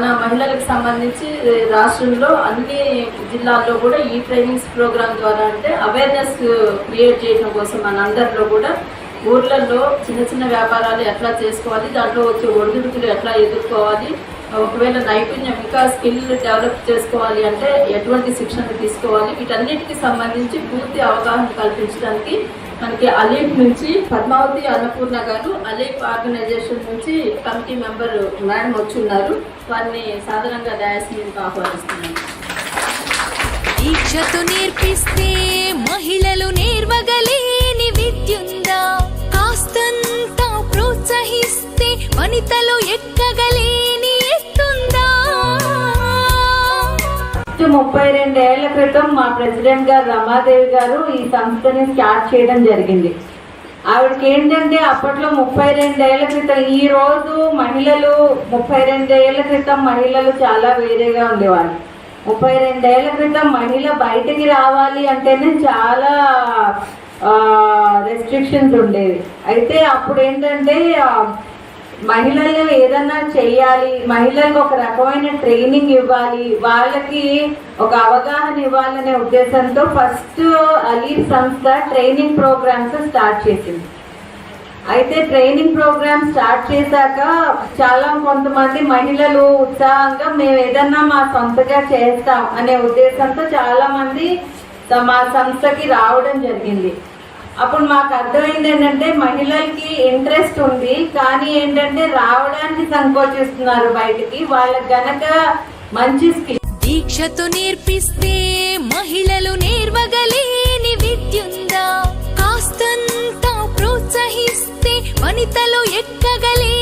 మన మహిళలకు సంబంధించి రాష్ట్రంలో అన్ని జిల్లాల్లో కూడా ఈ ట్రైనింగ్స్ ప్రోగ్రామ్ ద్వారా అంటే అవేర్నెస్ క్రియేట్ చేయడం కోసం మన అందరిలో కూడా ఊర్లలో చిన్న చిన్న వ్యాపారాలు ఎట్లా చేసుకోవాలి దాంట్లో వచ్చే ఒడిదుడుకులు ఎట్లా ఎదుర్కోవాలి ఒకవేళ నైపుణ్యం ఇంకా స్కిల్ డెవలప్ చేసుకోవాలి అంటే ఎటువంటి శిక్షణ తీసుకోవాలి? వీటన్నిటికి సంబంధించి పూర్తి అవగాహన కల్పించడానికి మనకి అలీఫ్ నుంచి పద్మావతి అన్నపూర్ణ గారు అలీఫ్ ఆర్గనైజేషన్ నుంచి కమిటీ మెంబర్ మేడం వచ్చి ఉన్నారు వారిని సాధారణంగా డయాస్ మీదకి ఆహ్వానిస్తున్నాను. దీక్షతో నేర్పిస్తే మహిళలు నేర్వగలేని విద్యుందా? కాస్తంత ప్రోత్సహిస్తే వనితలు ఎక్కగలే ముప్పై రెండేళ్ళ క్రితం మా ప్రెసిడెంట్ గారు రమాదేవి గారు ఈ సంస్థని స్టార్ట్ చేయడం జరిగింది. ఆవిడకి ఏంటంటే అప్పట్లో ముప్పై రెండేళ్ళ క్రితం ఈ రోజు మహిళలు ముప్పై రెండేళ్ళ క్రితం మహిళలు చాలా వేరేగా ఉండేవాళ్ళు. ముప్పై రెండేళ్ళ క్రితం మహిళ బయటికి రావాలి అంటేనే చాలా రెస్ట్రిక్షన్స్ ఉండేవి. అయితే అప్పుడు ఏంటంటే మహిళలు ఏదన్నా చేయాలి మహిళలకు ఒక రకమైన ట్రైనింగ్ ఇవ్వాలి వాళ్ళకి ఒక అవగాహన ఇవ్వాలనే ఉద్దేశంతో ఫస్ట్ అలీ సంస్థ ట్రైనింగ్ ప్రోగ్రామ్స్ స్టార్ట్ చేసింది. అయితే ట్రైనింగ్ ప్రోగ్రామ్ స్టార్ట్ చేశాక చాలా కొంతమంది మహిళలు ఉత్సాహంగా మేము ఏదన్నా మా సొంతగా చేస్తాం అనే ఉద్దేశంతో చాలా మంది త- మా సంస్థకి రావడం జరిగింది. అప్పుడు మాకు అర్థమైంది ఏంటంటే మహిళలకి ఇంట్రెస్ట్ ఉంది కానీ ఏంటంటే రావడానికి సంకోచిస్తున్నారు బయటికి. వాళ్ళకి గనక మంచి స్కిల్ దీక్షతో నేర్పిస్తే మహిళలు నేర్వగలేని విద్యుందా కాస్తంత ప్రోత్సహిస్తే వనితలు ఎక్కగలే